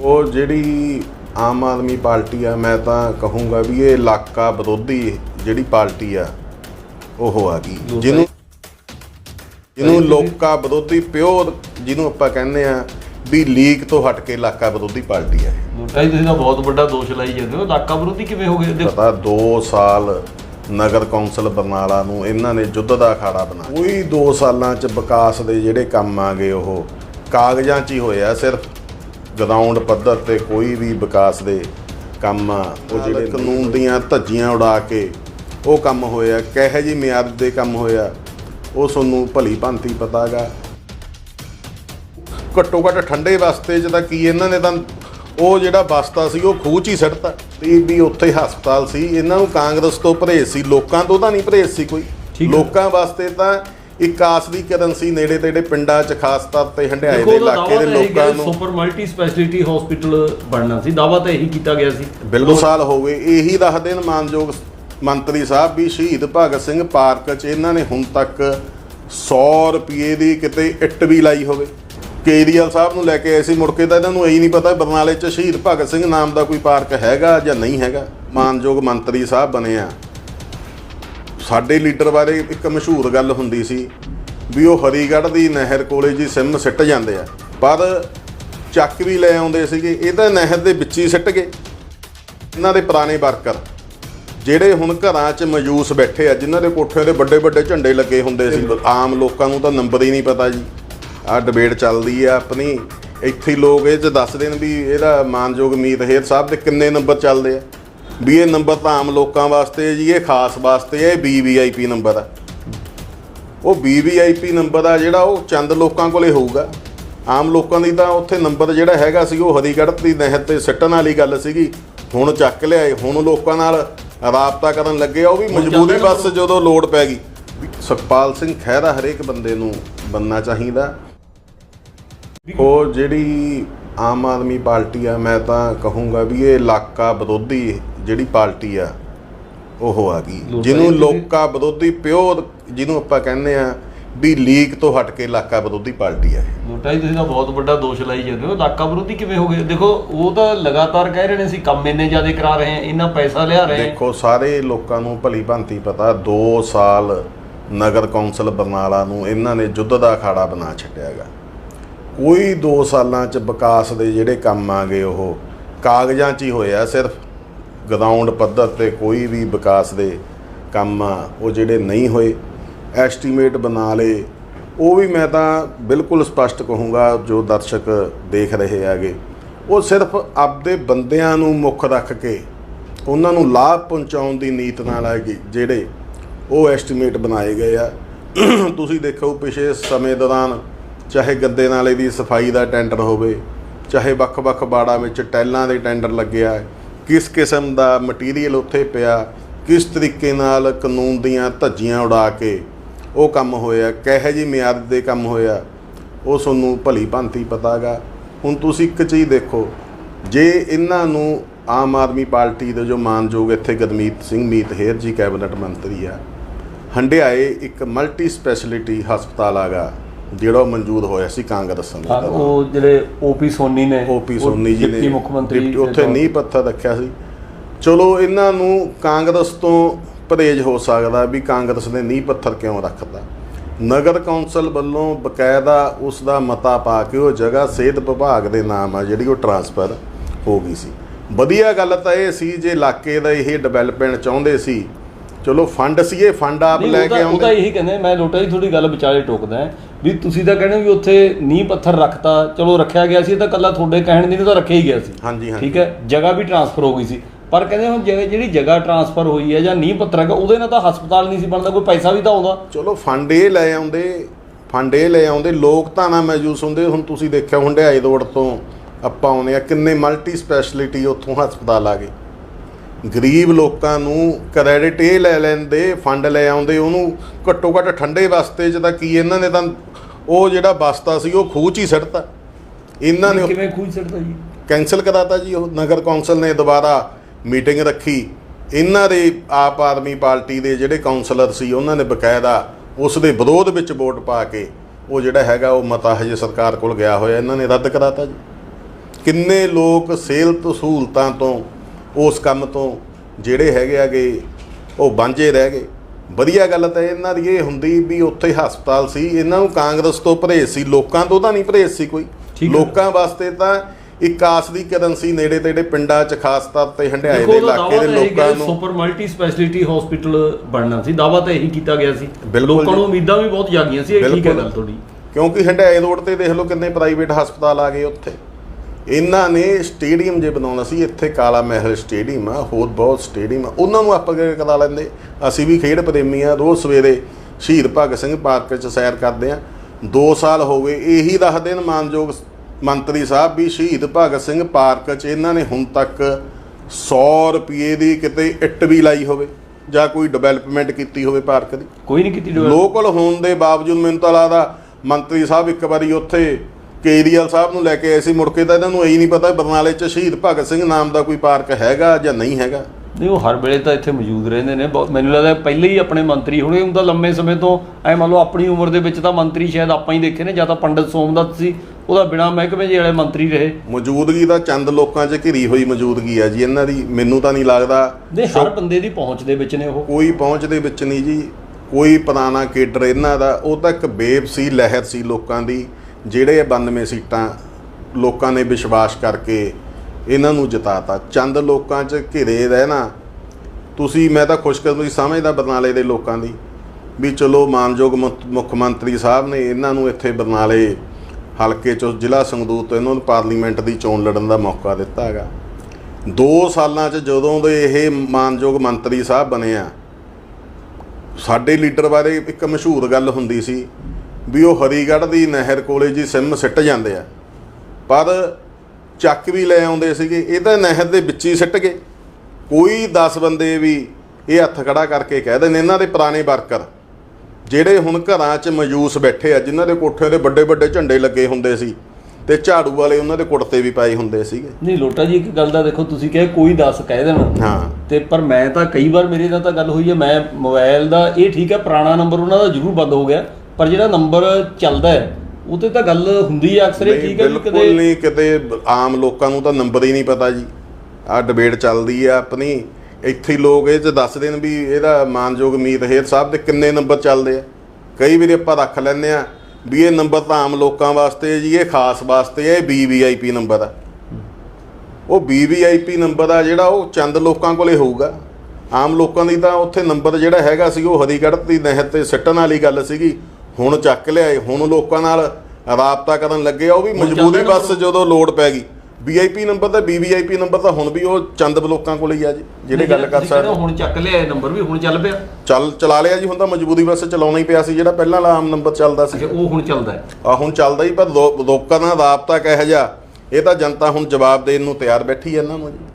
ਉਹ ਜਿਹੜੀ ਆਮ ਆਦਮੀ ਪਾਰਟੀ ਆ ਮੈਂ ਤਾਂ ਕਹੂੰਗਾ ਵੀ ਇਹ ਇਲਾਕਾ ਵਿਰੋਧੀ ਜਿਹੜੀ ਪਾਰਟੀ ਆ ਉਹ ਆ ਗਈ। ਜਿਹਨੂੰ ਜਿਹਨੂੰ ਲੋਕਾ ਵਿਰੋਧੀ ਪਿਓਰ ਜਿਹਨੂੰ ਆਪਾਂ ਕਹਿੰਦੇ ਆ ਵੀ ਲੀਕ ਤੋਂ ਹਟ ਕੇ ਇਲਾਕਾ ਵਿਰੋਧੀ ਪਾਰਟੀ। ਲੋਟਾ ਜੀ ਤੁਸੀਂ ਤਾਂ ਬਹੁਤ ਵੱਡਾ ਦੋਸ਼ ਲਾਈ ਜਾਂਦੇ ਹੋ। ਇਲਾਕਾ ਵਿਰੋਧੀ ਕਿਵੇਂ ਹੋ ਗਏ? ਪਤਾ 2 ਸਾਲ ਨਗਰ ਕੌਂਸਲ ਬਰਨਾਲਾ ਨੂੰ ਇਹਨਾਂ ਨੇ ਯੁੱਧ ਦਾ ਅਖਾੜਾ ਬਣਾ ਕੋਈ 2 ਸਾਲਾਂ ਚ ਵਿਕਾਸ ਦੇ ਜਿਹੜੇ ਕੰਮ ਆ ਗਏ ਉਹ ਕਾਗਜ਼ਾਂ 'ਚ ਹੀ ਹੋਇਆ ਸਿਰਫ। ਗਰਾਊਂਡ ਪੱਧਰ ਤੇ ਕੋਈ ਵੀ ਵਿਕਾਸ ਦੇ ਕੰਮ ਆ ਉਹ ਜਿਹੜੇ ਕਾਨੂੰਨ ਦੀਆਂ ਧੱਜੀਆਂ ਉਡਾ ਕੇ ਉਹ ਕੰਮ ਹੋਇਆ ਕਿਹੋ ਜੀ ਮਿਆਦ ਦੇ ਕੰਮ ਹੋਇਆ ਉਹ ਤੁਹਾਨੂੰ ਭਲੀ ਭਾਂਤੀ ਪਤਾਗਾ। ਘੱਟੋ ਘੱਟ ਠੰਡੇ ਵਾਸਤੇ ਤਾਂ ਕੀ ਇਹਨਾਂ ਨੇ ਤਾਂ ਉਹ ਜਿਹੜਾ ਬਸਤਾ ਸੀ ਉਹ ਖੂਹ 'ਚ ਹੀ ਸੱਟਤਾ। ਤੇ ਵੀ ਉੱਥੇ ਹਸਪਤਾਲ ਸੀ ਇਹਨਾਂ ਨੂੰ ਕਾਂਗਰਸ ਤੋਂ ਪਰਹੇਜ਼ ਸੀ ਲੋਕਾਂ ਤੋਂ ਤਾਂ ਨਹੀਂ ਪਰਹੇਜ਼ ਸੀ ਕੋਈ। ਲੋਕਾਂ ਵਾਸਤੇ ਤਾਂ ਇੱਕ ਆਸ ਦੀ ਕਿਰਨ ਸੀ ਨੇੜੇ ਤੇੜੇ ਪਿੰਡਾਂ 'ਚ ਖਾਸ ਤੌਰ ਤੇ ਹੰਡਿਆਏ ਦੇ ਇਲਾਕੇ ਦੇ ਲੋਕਾਂ ਨੂੰ ਸੁਪਰ ਮਲਟੀ ਸਪੈਸ਼ਲਿਟੀ ਹਸਪੀਟਲ ਬਣਨਾ ਸੀ। ਦਾਵਾ ਤਾਂ ਇਹੀ ਕੀਤਾ ਗਿਆ ਸੀ। ਬਿਲਕੁਲ। ਸਾਲ ਹੋ ਗਏ ਇਹੀ ਦੱਸਦੇ ਨੇ ਮਾਨਯੋਗ ਮੰਤਰੀ ਸਾਹਿਬ ਵੀ ਸ਼ਹੀਦ ਭਗਤ ਸਿੰਘ ਪਾਰਕ 'ਚ ਇਹਨਾਂ ਨੇ ਹੁਣ ਤੱਕ 100 ਰੁਪਏ ਦੀ ਕਿਤੇ ਇੱਟ ਵੀ ਲਾਈ ਹੋਵੇ। ਕੇਜਰੀਵਾਲ ਸਾਹਿਬ ਨੂੰ ਲੈ ਕੇ ਆਏ ਸੀ ਮੁੜ ਕੇ ਤਾਂ ਇਹਨਾਂ ਨੂੰ ਇਹੀ ਨਹੀਂ ਪਤਾ ਬਰਨਾਲੇ 'ਚ ਸ਼ਹੀਦ ਭਗਤ ਸਿੰਘ ਨਾਮ ਦਾ ਕੋਈ ਪਾਰਕ ਹੈਗਾ ਜਾਂ ਨਹੀਂ ਹੈਗਾ। ਮਾਨਯੋਗ ਮੰਤਰੀ ਸਾਹਿਬ ਬਣੇ ਆ। ਸਾਡੇ ਲੀਡਰ ਬਾਰੇ ਇੱਕ ਮਸ਼ਹੂਰ ਗੱਲ ਹੁੰਦੀ ਸੀ ਵੀ ਉਹ ਹਰੀਗੜ੍ਹ ਦੀ ਨਹਿਰ ਕੋਲੇ ਜੀ ਸਿਮ ਸਿੱਟ ਜਾਂਦੇ ਆ। ਪਰ ਚੱਕ ਵੀ ਲੈ ਆਉਂਦੇ ਸੀਗੇ ਇਹ ਤਾਂ ਨਹਿਰ ਦੇ ਵਿੱਚ ਹੀ ਸਿੱਟ ਗਏ। ਇਹਨਾਂ ਦੇ ਪੁਰਾਣੇ ਵਰਕਰ ਜਿਹੜੇ ਹੁਣ ਘਰਾਂ 'ਚ ਮਜੂਸ ਬੈਠੇ ਆ ਜਿਨ੍ਹਾਂ ਦੇ ਕੋਠਿਆਂ ਦੇ ਵੱਡੇ ਵੱਡੇ ਝੰਡੇ ਲੱਗੇ ਹੁੰਦੇ ਸੀ। ਆਮ ਲੋਕਾਂ ਨੂੰ ਤਾਂ ਨੰਬਰ ਹੀ ਨਹੀਂ ਪਤਾ ਜੀ। ਆਹ ਡਿਬੇਟ ਚੱਲਦੀ ਆ ਆਪਣੀ। ਇੱਥੇ ਲੋਕ ਇਹ 'ਚ ਦੱਸ ਦੇਣ ਵੀ ਇਹਦਾ ਮਾਨਯੋਗ ਮੀਤ ਹੇਰ ਸਾਹਿਬ ਦੇ ਕਿੰਨੇ ਨੰਬਰ ਚੱਲਦੇ ਆ। ਵੀ ਇਹ ਨੰਬਰ ਤਾਂ ਆਮ ਲੋਕਾਂ ਵਾਸਤੇ ਹੈ ਜੀ ਇਹ ਖਾਸ ਵਾਸਤੇ ਹੈ ਵੀਵੀਆਈਪੀ ਨੰਬਰ ਆ ਉਹ ਵੀਵੀਆਈਪੀ ਨੰਬਰ ਆ ਜਿਹੜਾ ਉਹ ਚੰਦ ਲੋਕਾਂ ਕੋਲੇ ਹੋਊਗਾ। ਆਮ ਲੋਕਾਂ ਦੀ ਤਾਂ ਉੱਥੇ ਨੰਬਰ ਜਿਹੜਾ ਹੈਗਾ ਸੀ ਉਹ ਹਰੀਗੜ੍ਹ ਦੀ ਨਹਿਰ ਤੇ ਸਿੱਟਣ ਵਾਲੀ ਗੱਲ ਸੀਗੀ। ਹੁਣ ਚੱਕ ਲਿਆਏ ਹੁਣ ਲੋਕਾਂ ਨਾਲ ਰਾਬਤਾ ਕਰਨ ਲੱਗੇ ਆ ਉਹ ਵੀ ਮਜਬੂਰੀ ਬਸ ਜਦੋਂ ਲੋੜ ਪੈ ਗਈ। ਸੁਖਪਾਲ ਸਿੰਘ ਖਹਿਰਾ ਹਰੇਕ ਬੰਦੇ ਨੂੰ ਬੰਨਣਾ ਚਾਹੀਦਾ। ਉਹ ਜਿਹੜੀ ਆਮ ਆਦਮੀ ਪਾਰਟੀ ਆ ਮੈਂ ਤਾਂ ਕਹੂੰਗਾ ਵੀ ਇਹ ਇਲਾਕਾ ਵਿਰੋਧੀ ਜਿਹੜੀ ਪਾਰਟੀ ਆ ਉਹ ਆ ਗਈ। ਜਿਹਨੂੰ ਲੋਕਾ ਵਿਰੋਧੀ ਪਿਓਰ ਜਿਹਨੂੰ ਆਪਾਂ ਕਹਿੰਦੇ ਆ ਵੀ ਲੀਕ ਤੋਂ ਹਟ ਕੇ ਇਲਾਕਾ ਵਿਰੋਧੀ ਪਾਰਟੀ ਆ ਇਹ। ਲੋਟਾ ਜੀ ਤੁਸੀਂ ਤਾਂ ਬਹੁਤ ਵੱਡਾ ਦੋਸ਼ ਲਾਈ ਜਾਂਦੇ ਹੋ। ਇਲਾਕਾ ਵਿਰੋਧੀ ਕਿਵੇਂ ਹੋ ਗਏ? ਦੇਖੋ ਉਹ ਤਾਂ ਲਗਾਤਾਰ ਕਹਿ ਰਹੇ ਨੇ ਅਸੀਂ ਕੰਮ ਇੰਨੇ ਜ਼ਿਆਦਾ ਕਰਾ ਰਹੇ ਹਾਂ ਇੰਨਾ ਪੈਸਾ ਲਿਆ ਰਹੇ ਹਾਂ। ਦੇਖੋ ਸਾਰੇ ਲੋਕਾਂ ਨੂੰ ਭਲੀ ਭਾਂਤੀ ਪਤਾ 2 ਸਾਲ ਨਗਰ ਕੌਂਸਲ ਬਰਨਾਲਾ ਨੂੰ ਇਹਨਾਂ ਨੇ ਯੁੱਧ ਦਾ ਅਖਾੜਾ ਬਣਾ ਛੱਡਿਆਗਾ ਕੋਈ 2 ਸਾਲਾਂ ਚ ਵਿਕਾਸ ਦੇ ਜਿਹੜੇ ਕੰਮ ਆ ਗਏ ਉਹ, ਕਾਗਜ਼ਾਂ 'ਚ ਹੀ ਹੋਇਆ ਸਿਰਫ। ਗਰਾਊਂਡ ਪੱਧਰ ਤੇ ਕੋਈ ਵੀ ਵਿਕਾਸ ਦੇ ਕੰਮ ਆ, ਉਹ ਜਿਹੜੇ ਨਹੀਂ ਹੋਏ। ਐਸਟੀਮੇਟ ਬਣਾ ਲਏ ਉਹ ਵੀ ਮੈਂ ਤਾਂ ਬਿਲਕੁਲ ਸਪਸ਼ਟ ਕਹੂੰਗਾ, ਜੋ ਦਰਸ਼ਕ ਦੇਖ ਰਹੇ ਹੈਗੇ। ਉਹ ਸਿਰਫ ਆਪਦੇ ਬੰਦਿਆਂ ਨੂੰ ਮੁੱਖ ਰੱਖ ਕੇ, ਉਹਨਾਂ ਨੂੰ ਲਾਭ ਪਹੁੰਚਾਉਣ ਦੀ ਨੀਤ ਨਾਲ ਹੈਗੀ, ਜਿਹੜੇ ਉਹ ਐਸਟੀਮੇਟ ਬਣਾਏ ਗਏ ਆ। ਤੁਸੀਂ ਦੇਖੋ ਪਿਛੇ ਸਮੇਂ ਦੌਰਾਨ ਚਾਹੇ ਗੱਦੇ ਨਾਲੇ ਦੀ ਸਫ਼ਾਈ ਦਾ ਟੈਂਡਰ ਹੋਵੇ, ਚਾਹੇ ਵੱਖ-ਵੱਖ ਬਾੜਾਂ ਵਿੱਚ ਟੈਲਾਂ ਦੇ ਟੈਂਡਰ ਲੱਗਿਆ ਕਿਸ ਕਿਸਮ ਦਾ ਮਟੀਰੀਅਲ ਉੱਥੇ ਪਿਆ, ਕਿਸ ਤਰੀਕੇ ਨਾਲ ਕਾਨੂੰਨ ਦੀਆਂ ਧੱਜੀਆਂ ਉਡਾ ਕੇ ਉਹ ਕੰਮ ਹੋਇਆ, ਕਿਹੋ ਜੀ ਮਿਆਦ ਦੇ ਕੰਮ ਹੋਇਆ, ਉਹ ਤੁਹਾਨੂੰ ਭਲੀ ਭਾਂਤੀ ਪਤਾਗਾ। ਹੁਣ ਤੁਸੀਂ ਇੱਕ ਚੀਜ਼ ਦੇਖੋ, ਜੇ ਇਹਨਾਂ ਨੂੰ ਆਮ ਆਦਮੀ ਪਾਰਟੀ ਦੇ ਜੋ ਮਾਨਯੋਗ ਇੱਥੇ ਗਦਮੀਤ ਸਿੰਘ ਮੀਤ ਹੇਰ ਜੀ ਕੈਬਨਿਟ ਮੰਤਰੀ ਆ, ਹੰਡਿਆਏ ਇੱਕ ਮਲਟੀ ਸਪੈਸ਼ਲਿਟੀ ਹਸਪਤਾਲ ਆਗਾ। ਜਿਹੜਾ ਉਹ ਮਨਜ਼ੂਰ ਹੋਇਆ ਸੀ ਕਾਂਗਰਸ ਹਾਂ, ਦਾ। ਉਹ ਜਿਹੜੇ ਓਪੀ ਸੋਨੀ ਨੇ ਓਪੀ ਸੋਨੀ ਜੀ ਨੇ ਮੁੱਖ ਮੰਤਰੀ ਉੱਥੇ ਨੀਂਹ ਪੱਥਰ ਰੱਖਿਆ ਸੀ। ਚਲੋ ਇਹਨਾਂ ਨੂੰ ਕਾਂਗਰਸ ਤੋਂ ਪਰਹੇਜ ਹੋ ਸਕਦਾ ਵੀ ਕਾਂਗਰਸ ਨੇ ਨੀਂਹ ਪੱਥਰ ਕਿਉਂ ਰੱਖਦਾ ਨਗਰ ਕੌਂਸਲ ਵੱਲੋਂ ਬਕਾਇਦਾ ਉਸ ਦਾ ਮਤਾ ਪਾ ਕੇ ਉਹ ਜਗ੍ਹਾ ਸਿਹਤ ਵਿਭਾਗ ਦੇ ਨਾਮ ਆ ਜਿਹੜੀ ਉਹ ਟਰਾਂਸਫਰ ਹੋ ਗਈ ਸੀ। ਵਧੀਆ ਗੱਲ ਤਾਂ ਇਹ ਸੀ ਜੇ ਇਲਾਕੇ ਦਾ ਇਹ ਡਿਵੈਲਪਮੈਂਟ ਚਾਹੁੰਦੇ ਸੀ ਚਲੋ ਫੰਡ ਸੀ ਇਹ ਫੰਡ ਆਪ ਲੈ ਕੇ ਤਾਂ- ਉਹ ਤਾਂ ਆਉਂਦੇ ਇਹੀ ਕਹਿੰਦੇ ਮੈਂ ਲੋਟਾ ਜੀ ਥੋੜੀ ਗੱਲ ਵਿਚਾਲੇ ਟੋਕਦਾ। ਵੀ ਤੁਸੀਂ ਤਾਂ ਕਹਿੰਦੇ ਵੀ ਉੱਥੇ ਨੀਂਹ ਪੱਥਰ ਰੱਖਤਾ ਚਲੋ ਰੱਖਿਆ ਗਿਆ ਸੀ ਇਹ ਤਾਂ ਕੱਲਾ ਤੁਹਾਡੇ ਕਹਿਣ ਦੀ ਨਹੀਂ ਤਾਂ ਰੱਖਿਆ ਹੀ ਗਿਆ ਸੀ। ਹਾਂਜੀ ਹਾਂਜੀ। ਠੀਕ ਹੈ ਜਗ੍ਹਾ ਵੀ ਟਰਾਂਸਫਰ ਹੋ ਗਈ ਸੀ। ਪਰ ਕਹਿੰਦੇ ਹੁਣ ਜਿਵੇਂ ਜਿਹੜੀ ਜਗ੍ਹਾ ਟਰਾਂਸਫਰ ਹੋਈ ਹੈ ਜਾਂ ਨੀਂਹ ਪੱਥਰ ਹੈਗਾ ਉਹਦੇ ਨਾਲ ਤਾਂ ਹਸਪਤਾਲ ਨਹੀਂ ਸੀ ਬਣਦਾ ਕੋਈ ਪੈਸਾ ਵੀ ਤਾਂ ਆਉਂਦਾ। ਚਲੋ ਫੰਡ ਇਹ ਲੈ ਆਉਂਦੇ ਫੰਡ ਇਹ ਲੈ ਆਉਂਦੇ ਲੋਕ ਤਾਂ ਨਾ ਮਹਿਜੂਸ ਹੁੰਦੇ ਹੁਣ ਤੁਸੀਂ ਦੇਖਿਆ ਹੁੰਡਿਆਈ ਰੋਡ ਤੋਂ ਆਪਾਂ ਆਉਂਦੇ ਆ ਕਿੰਨੇ ਮਲਟੀ ਸਪੈਸ਼ਲਿਟੀ ਉੱਥੋਂ ਹਸਪਤਾਲ ਆ ਗਏ। ਗਰੀਬ ਲੋਕਾਂ ਨੂੰ ਕ੍ਰੈਡਿਟ ਇਹ ਲੈ ਲੈਂਦੇ ਫੰਡ ਲੈ ਆਉਂਦੇ ਉਹਨੂੰ ਘੱਟੋ ਘੱਟ ਠੰਡੇ ਵਾਸਤੇ ਚ ਤਾਂ ਕੀ ਇਹਨਾਂ ਨੇ ਤਾਂ ਉਹ ਜਿਹੜਾ ਬਸਤਾ ਸੀ ਉਹ ਖੂਹ 'ਚ ਹੀ ਸੱਟਤਾ। ਇਹਨਾਂ ਨੇ ਕਿਵੇਂ ਖੂਜ ਸਕਦਾ ਜੀ? ਕੈਂਸਲ ਕਰਾਤਾ ਜੀ ਉਹ। ਨਗਰ ਕੌਂਸਲ ਨੇ ਦੁਬਾਰਾ ਮੀਟਿੰਗ ਰੱਖੀ। ਇਹਨਾਂ ਦੇ ਆਪ ਆਦਮੀ ਪਾਰਟੀ ਦੇ ਜਿਹੜੇ ਕਾਉਂਸਲਰ ਸੀ ਉਹਨਾਂ ਨੇ ਬਕਾਇਦਾ ਉਸ ਦੇ ਵਿਰੋਧ ਵਿੱਚ ਵੋਟ ਪਾ ਕੇ ਉਹ ਜਿਹੜਾ ਹੈਗਾ ਉਹ ਮਤਾ ਹਜੇ ਸਰਕਾਰ ਕੋਲ ਗਿਆ ਹੋਇਆ। ਇਹਨਾਂ ਨੇ ਰੱਦ ਕਰਾਤਾ ਜੀ। ਕਿੰਨੇ ਲੋਕ ਸਿਹਤ ਸਹੂਲਤਾਂ ਤੋਂ ਉਸ ਕੰਮ ਤੋਂ ਜਿਹੜੇ ਹੈਗੇ ਆਗੇ ਉਹ ਵਾਂਝੇ ਰਹਿ ਗਏ। ਵਧੀਆ ਗੱਲ ਤਾਂ ਇਹਨਾਂ ਦੀ ਇਹ ਹੁੰਦੀ ਵੀ ਉੱਥੇ ਹਸਪਤਾਲ ਸੀ ਇਹਨਾਂ ਨੂੰ ਕਾਂਗਰਸ ਤੋਂ ਪਰਹੇਜ਼ ਸੀ ਲੋਕਾਂ ਤੋਂ ਤਾਂ ਨਹੀਂ ਪਰਹੇਜ਼ ਸੀ ਕੋਈ। ਲੋਕਾਂ ਵਾਸਤੇ ਤਾਂ ਇੱਕ ਆਸ ਦੀ ਕਿਰਨ ਸੀ ਨੇੜੇ ਤੇੜੇ ਪਿੰਡਾਂ 'ਚ ਖਾਸ ਤੌਰ ਤੇ ਹੰਡਿਆਏ ਦੇ ਇਲਾਕੇ ਦੇ ਲੋਕਾਂ ਨੂੰ ਸੁਪਰ ਮਲਟੀ ਸਪੈਸ਼ਲਿਟੀ ਹਸਪੀਟਲ ਬਣਨਾ ਸੀ ਦਾਅਵਾ ਤਾਂ ਇਹੀ ਕੀਤਾ ਗਿਆ ਸੀ ਲੋਕਾਂ। ਨੂੰ ਉਮੀਦਾਂ ਵੀ ਬਹੁਤ ਜਾਗੀਆਂ ਸੀ ਇਹ ਠੀਕ ਹੈ। ਗੱਲ ਤੁਹਾਡੀ ਕਿਉਂਕਿ ਹੰਡਿਆਏ ਰੋਡ ਤੇ ਦੇਖ ਲਓ ਕਿੰਨੇ ਪ੍ਰਾਈਵੇਟ ਹਸਪਤਾਲ ਆ ਗਏ ਉੱਥੇ ਇਹਨਾਂ ਨੇ ਸਟੇਡੀਅਮ ਜੇ ਬਣਾਉਣਾ ਸੀ ਇੱਥੇ ਕਾਲਾ ਮਹਿਲ ਸਟੇਡੀਅਮ ਆ ਹੋਰ ਬਹੁਤ ਸਟੇਡੀਅਮ ਆ। ਉਹਨਾਂ ਨੂੰ ਆਪਾਂ ਕਿਵੇਂ ਕਰਾ ਲੈਂਦੇ? ਅਸੀਂ ਵੀ ਖੇਡ ਪ੍ਰੇਮੀ ਆ ਰੋਜ਼ ਸਵੇਰੇ ਸ਼ਹੀਦ ਭਗਤ ਸਿੰਘ ਪਾਰਕ 'ਚ ਸੈਰ ਕਰਦੇ ਆ। 2 ਸਾਲ ਹੋ ਗਏ ਇਹੀ ਦੱਸਦੇ ਨੇ ਮਾਨਯੋਗ ਮੰਤਰੀ ਸਾਹਿਬ ਵੀ ਸ਼ਹੀਦ ਭਗਤ ਸਿੰਘ ਪਾਰਕ 'ਚ ਇਹਨਾਂ ਨੇ ਹੁਣ ਤੱਕ 100 ਰੁਪਏ ਦੀ ਕਿਤੇ ਇੱਟ ਵੀ ਲਾਈ ਹੋਵੇ ਜਾਂ ਕੋਈ ਡਿਵੈਲਪਮੈਂਟ ਕੀਤੀ ਹੋਵੇ ਪਾਰਕ ਦੀ। ਕੋਈ ਨਹੀਂ ਕੀਤੀ? ਲੋਕਲ ਹੋਣ ਦੇ ਬਾਵਜੂਦ ਮੈਨੂੰ ਤਾਂ ਲੱਗਦਾ ਮੰਤਰੀ ਸਾਹਿਬ ਇੱਕ ਵਾਰੀ ਉੱਥੇ ਕੇਜਰੀਵਾਲ ਸਾਹਿਬ ਨੂੰ ਲੈ ਕੇ ਆਏ ਸੀ ਮੁੜ ਕੇ ਤਾਂ ਇਹਨਾਂ ਨੂੰ ਇਹੀ ਨਹੀਂ ਪਤਾ ਬਰਨਾਲੇ 'ਚ ਸ਼ਹੀਦ ਭਗਤ ਸਿੰਘ ਨਾਮ ਦਾ ਕੋਈ ਪਾਰਕ ਹੈਗਾ ਜਾਂ ਨਹੀਂ ਹੈਗਾ। ਨਹੀਂ ਉਹ ਹਰ ਵੇਲੇ ਤਾਂ ਇੱਥੇ ਮੌਜੂਦ ਰਹਿੰਦੇ ਨੇ। ਬਹੁਤ ਮੈਨੂੰ ਲੱਗਦਾ ਪਹਿਲੇ ਹੀ ਆਪਣੇ ਮੰਤਰੀ ਹੋਣੇ ਹੁਣ ਤਾਂ ਲੰਮੇ ਸਮੇਂ ਤੋਂ ਐ ਮੰਨ ਲਓ ਆਪਣੀ ਉਮਰ ਦੇ ਵਿੱਚ ਤਾਂ ਮੰਤਰੀ ਸ਼ਾਇਦ ਆਪਾਂ ਹੀ ਦੇਖੇ ਨੇ ਜਾਂ ਤਾਂ ਪੰਡਤ ਸੋਮਦੱਤ ਸੀ ਉਹਦਾ ਬਿਨਾ ਮਹਿਕਮੇ ਜਿਹੇ ਵਾਲੇ ਮੰਤਰੀ ਰਹੇ। ਮੌਜੂਦਗੀ ਤਾਂ ਚੰਦ ਲੋਕਾਂ 'ਚ ਘਿਰੀ ਹੋਈ ਮੌਜੂਦਗੀ ਆ ਜੀ ਇਹਨਾਂ ਦੀ ਮੈਨੂੰ ਤਾਂ ਨਹੀਂ ਲੱਗਦਾ ਨਹੀਂ ਹਰ ਬੰਦੇ ਦੀ ਪਹੁੰਚ ਦੇ ਵਿੱਚ ਨੇ ਉਹ। ਕੋਈ ਪਹੁੰਚ ਦੇ ਵਿੱਚ ਨਹੀਂ ਜੀ ਕੋਈ ਪੁਰਾਣਾ ਕੇਡਰ ਇਹਨਾਂ ਦਾ ਉਹ ਤਾਂ ਇੱਕ ਵੇਵ ਸੀ ਲਹਿਰ ਸੀ ਲੋਕਾਂ ਦੀ। ਜਿਹੜੇ 92 ਸੀਟਾਂ ਲੋਕਾਂ ਨੇ ਵਿਸ਼ਵਾਸ ਕਰਕੇ ਇਹਨਾਂ ਨੂੰ ਜਿਤਾਤਾ। ਚੰਦ ਲੋਕਾਂ 'ਚ ਘਿਰੇ ਰਹਿਣਾ। ਤੁਸੀਂ, ਮੈਂ ਤਾਂ ਖੁਸ਼ਕਿਸਮਤੀ ਸਮਝਦਾ ਬਰਨਾਲੇ ਦੇ ਲੋਕਾਂ ਦੀ ਵੀ ਚਲੋ ਮਾਨਯੋਗ ਮੁੱਖ ਮੁੱਖ ਮੰਤਰੀ ਸਾਹਿਬ ਨੇ ਇਹਨਾਂ ਨੂੰ ਇੱਥੇ ਬਰਨਾਲੇ ਹਲਕੇ ਚੋਂ ਜ਼ਿਲ੍ਹਾ ਸੰਗਰੂਰ ਤੋਂ ਇਹਨਾਂ ਨੂੰ ਪਾਰਲੀਮੈਂਟ ਦੀ ਚੋਣ ਲੜਨ ਦਾ ਮੌਕਾ ਦਿੱਤਾ ਹੈਗਾ। 2 ਸਾਲਾਂ 'ਚ ਜਦੋਂ ਦੇ ਇਹ ਮਾਨਯੋਗ ਮੰਤਰੀ ਸਾਹਿਬ ਬਣੇ ਆ, ਸਾਡੇ ਲੀਡਰ ਬਾਰੇ ਇੱਕ ਮਸ਼ਹੂਰ ਗੱਲ ਹੁੰਦੀ ਸੀ ਵੀ ਉਹ ਹਰੀਗੜ੍ਹ ਦੀ ਨਹਿਰ ਕੋਲੇ ਜੀ ਸਿਮ ਸਿੱਟ ਜਾਂਦੇ ਆ। ਪਰ ਚੱਕ ਵੀ ਲੈ ਆਉਂਦੇ ਸੀਗੇ ਇਹ ਤਾਂ ਨਹਿਰ ਦੇ ਵਿੱਚ ਹੀ ਸਿੱਟ ਗਏ। ਕੋਈ 10 ਬੰਦੇ ਵੀ ਇਹ ਹੱਥ ਖੜਾ ਕਰਕੇ ਕਹਿ ਦਿੰਦੇ ਇਹਨਾਂ ਦੇ ਪੁਰਾਣੇ ਵਰਕਰ ਜਿਹੜੇ ਹੁਣ ਘਰਾਂ 'ਚ ਮਜੂਸ ਬੈਠੇ ਆ ਜਿਨ੍ਹਾਂ ਦੇ ਕੋਠਿਆਂ ਦੇ ਵੱਡੇ ਵੱਡੇ ਝੰਡੇ ਲੱਗੇ ਹੁੰਦੇ ਸੀ ਤੇ ਝਾੜੂ ਵਾਲੇ ਉਹਨਾਂ ਦੇ ਕੁੜਤੇ ਵੀ ਪਾਏ ਹੁੰਦੇ ਸੀਗੇ। ਨਹੀਂ ਲੋਟਾ ਜੀ ਇੱਕ ਗੱਲ ਦਾ ਦੇਖੋ ਤੁਸੀਂ ਕਹੇ ਕੋਈ ਦੱਸ ਕਹਿ ਦੇਣ। ਹਾਂ। ਤੇ ਪਰ ਮੈਂ ਤਾਂ ਕਈ ਵਾਰ ਮੇਰੇ ਨਾਲ ਤਾਂ ਗੱਲ ਹੋਈ ਹੈ ਮੈਂ ਮੋਬਾਈਲ ਦਾ ਇਹ ਠੀਕ ਹੈ ਪੁਰਾਣਾ ਨੰਬਰ ਉਹਨਾਂ ਦਾ ਜ਼ਰੂਰ ਬੰਦ ਹੋ ਗਿਆ। ਪਰ ਜਿਹੜਾ ਨੰਬਰ ਚੱਲਦਾ ਹੈ ਉਹ ਤੇ ਤਾਂ ਗੱਲ ਹੁੰਦੀ ਹੈ ਅਕਸਰ ਇਹ ਠੀਕ ਹੈ ਵੀ ਬਿਲਕੁਲ ਕਦੇ ਨਹੀਂ ਕਿਤੇ ਆਮ ਲੋਕਾਂ ਨੂੰ ਤਾਂ ਨੰਬਰ ਹੀ ਨਹੀਂ ਪਤਾ ਜੀ। ਆਹ ਡਿਬੇਟ ਚੱਲਦੀ ਆ ਆਪਣੀ ਇੱਥੇ ਹੀ ਲੋਕ ਇਹ ਚ ਦੱਸਦੇ ਨੇ ਵੀ ਇਹਦਾ ਮਾਨਯੋਗ ਮੀਤ ਹੇਰ ਸਾਹਿਬ ਦੇ ਕਿੰਨੇ ਨੰਬਰ ਚੱਲਦੇ ਆ। ਕਈ ਵਾਰੀ ਆਪਾਂ ਰੱਖ ਲੈਂਦੇ ਆ ਵੀ ਇਹ ਨੰਬਰ ਤਾਂ ਆਮ ਲੋਕਾਂ ਵਾਸਤੇ ਜੀ ਇਹ ਖਾਸ ਵਾਸਤੇ ਇਹ ਵੀਵੀਆਈਪੀ ਨੰਬਰ ਆ। ਉਹ ਵੀਵੀਆਈਪੀ ਨੰਬਰ ਆ ਜਿਹੜਾ ਉਹ ਚੰਦ ਲੋਕਾਂ ਕੋਲੇ ਹੋਊਗਾ। ਆਮ ਲੋਕਾਂ ਦੀ ਤਾਂ ਉੱਥੇ ਨੰਬਰ ਜਿਹੜਾ ਹੈਗਾ ਸੀ ਉਹ ਹਰੀਗੜ੍ਹ ਦੀ ਨਹਿਰ ਤੇ ਸਿੱਟਣ ਵਾਲੀ ਗੱਲ ਸੀਗੀ। ਹੁਣ ਚੱਕ ਲਿਆਏ ਹੁਣ ਲੋਕਾਂ ਨਾਲ ਰਾਬਤਾ ਕਰਨ ਲੱਗੇ ਆ ਉਹ ਵੀ ਮਜਬੂਰੀ ਬਸ ਜਦੋਂ ਲੋਡ ਪੈ ਗਈ। ਵੀਆਈਪੀ ਨੰਬਰ ਤਾਂ ਵੀਵੀਆਈਪੀ ਨੰਬਰ ਤਾਂ ਹੁਣ ਵੀ ਉਹ ਚੰਦ ਲੋਕਾਂ ਕੋਲੇ ਹੀ ਆ ਜੀ ਜਿਹੜੇ ਗੱਲ ਕਰ ਸਕਦੇ ਹੁਣ ਚੱਕ ਲਿਆ ਨੰਬਰ ਵੀ ਹੁਣ ਚੱਲ ਪਿਆ। ਚੱਲ ਚਲਾ ਲਿਆ ਜੀ ਹੁਣ ਤਾਂ ਮਜਬੂਰੀ ਬਸ ਚਲਾਉਣਾ ਹੀ ਪਿਆ ਸੀ ਜਿਹੜਾ ਪਹਿਲਾਂ ਵਾਲਾ ਆਮ ਨੰਬਰ ਚੱਲਦਾ ਸੀ। ਉਹ ਹੁਣ ਚੱਲਦਾ ਹੈ। ਆ ਹੁਣ ਚੱਲਦਾ ਹੀ ਪਰ ਲੋਕਾਂ ਨਾਲ ਰਾਬਤਾ ਕਿਹੋ ਜਿਹਾ ਇਹ ਤਾਂ ਜਨਤਾ ਹੁਣ ਜਵਾਬ ਦੇਣ ਨੂੰ ਤਿਆਰ ਬੈਠੀ ਹੈ ਇਹਨਾਂ ਨੂੰ ਜੀ।